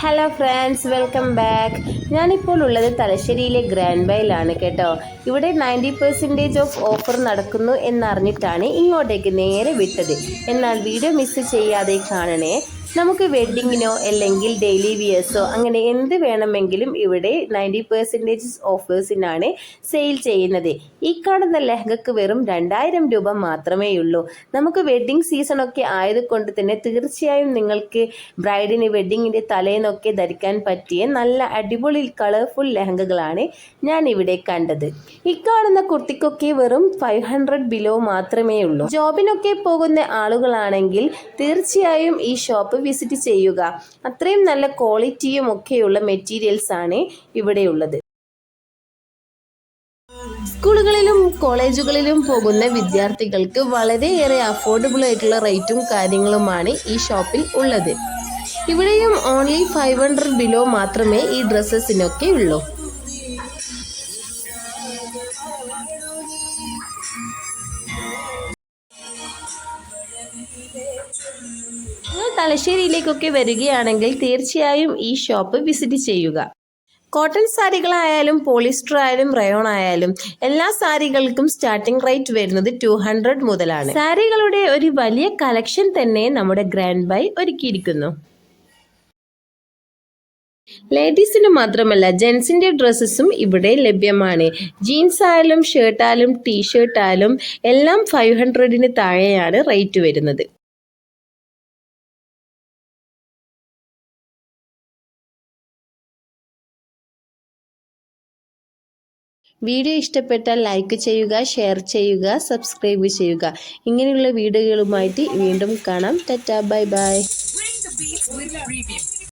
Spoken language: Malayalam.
ഹലോ ഫ്രണ്ട്സ് വെൽക്കം ബാക്ക് ഞാനിപ്പോൾ ഉള്ളത് തലശ്ശേരിയിലെ ഗ്രാൻഡ് ബൈലാണ് കേട്ടോ. ഇവിടെ നയന്റി പെർസെന്റേജ് ഓഫ് ഓഫർ നടക്കുന്നു എന്നറിഞ്ഞിട്ടാണ് ഇങ്ങോട്ടേക്ക് നേരെ വിട്ടത്. എന്നാൽ വീഡിയോ മിസ് ചെയ്യാതെ കാണണേ. നമുക്ക് വെഡ്ഡിങ്ങിനോ അല്ലെങ്കിൽ ഡെയിലി വിയേഴ്സോ അങ്ങനെ എന്ത് വേണമെങ്കിലും ഇവിടെ നയന്റി പെർസെന്റേജ് ഓഫേഴ്സിനാണ് സെയിൽ ചെയ്യുന്നത്. ഈ കാണുന്ന ലെഹങ്കക്ക് വെറും രണ്ടായിരം രൂപ മാത്രമേ ഉള്ളൂ നമുക്ക് വെഡ്ഡിങ് സീസണൊക്കെ ആയതുകൊണ്ട് തന്നെ തീർച്ചയായും നിങ്ങൾക്ക് ബ്രൈഡിന് വെഡ്ഡിങ്ങിന്റെ തലേന്നൊക്കെ ധരിക്കാൻ പറ്റിയ നല്ല അടിപൊളി കളർഫുൾ ലെഹങ്കകളാണ് ഞാൻ ഇവിടെ കണ്ടത്. ഈ കാണുന്ന കുർത്തിക്കൊക്കെ വെറും ഫൈവ് ഹൺഡ്രഡ് ബിലോ മാത്രമേ ഉള്ളൂ ജോബിനൊക്കെ പോകുന്ന ആളുകളാണെങ്കിൽ തീർച്ചയായും ഈ ഷോപ്പ് വിസിറ്റ് ചെയ്യുക. അത്രയും നല്ല ക്വാളിറ്റിയും ഒക്കെയുള്ള മെറ്റീരിയൽസ് ആണ് ഇവിടെ ഉള്ളത്. സ്കൂളുകളിലും കോളേജുകളിലും പോകുന്ന വിദ്യാർത്ഥികൾക്ക് വളരെയേറെ അഫോർഡബിൾ ആയിട്ടുള്ള റേറ്റും കാര്യങ്ങളുമാണ് ഈ ഷോപ്പിൽ ഉള്ളത്. ഇവിടെയും ഓൺലി ഫൈവ് ഹൺഡ്രഡ് ബിലോ മാത്രമേ ഈ ഡ്രസ്സസിനൊക്കെ ഉള്ളൂ. നിങ്ങൾ തലശ്ശേരിയിലേക്കൊക്കെ വരികയാണെങ്കിൽ തീർച്ചയായും ഈ ഷോപ്പ് വിസിറ്റ് ചെയ്യുക. കോട്ടൺ സാരികളായാലും പോളിസ്റ്റർ ആയാലും റയോൺ ആയാലും എല്ലാ സാരികൾക്കും സ്റ്റാർട്ടിംഗ് റേറ്റ് വരുന്നത് ടു ഹൺഡ്രഡ് മുതലാണ്. സാരികളുടെ ഒരു വലിയ കളക്ഷൻ തന്നെ നമ്മുടെ ഗ്രാൻഡ് ബൈ ഒരുക്കിയിരിക്കുന്നു. ലേഡീസിന് മാത്രമല്ല ജെൻസിന്റെ ഡ്രസ്സസും ഇവിടെ ലഭ്യമാണ്. ജീൻസ് ആയാലും ഷർട്ടായാലും ടീഷർട്ടായാലും ടീഷർട്ട് എല്ലാം ഫൈവ് ഹൺഡ്രഡിന് താഴെയാണ് റേറ്റ് വരുന്നത്. വീഡിയോ ഇഷ്ടപ്പെട്ടാൽ ലൈക്ക് ചെയ്യുക ഷെയർ ചെയ്യുക സബ്സ്ക്രൈബ് ചെയ്യുക. ഇങ്ങനെയുള്ള വീഡിയോകളുമായിട്ട് വീണ്ടും കാണാം. Tata bye bye.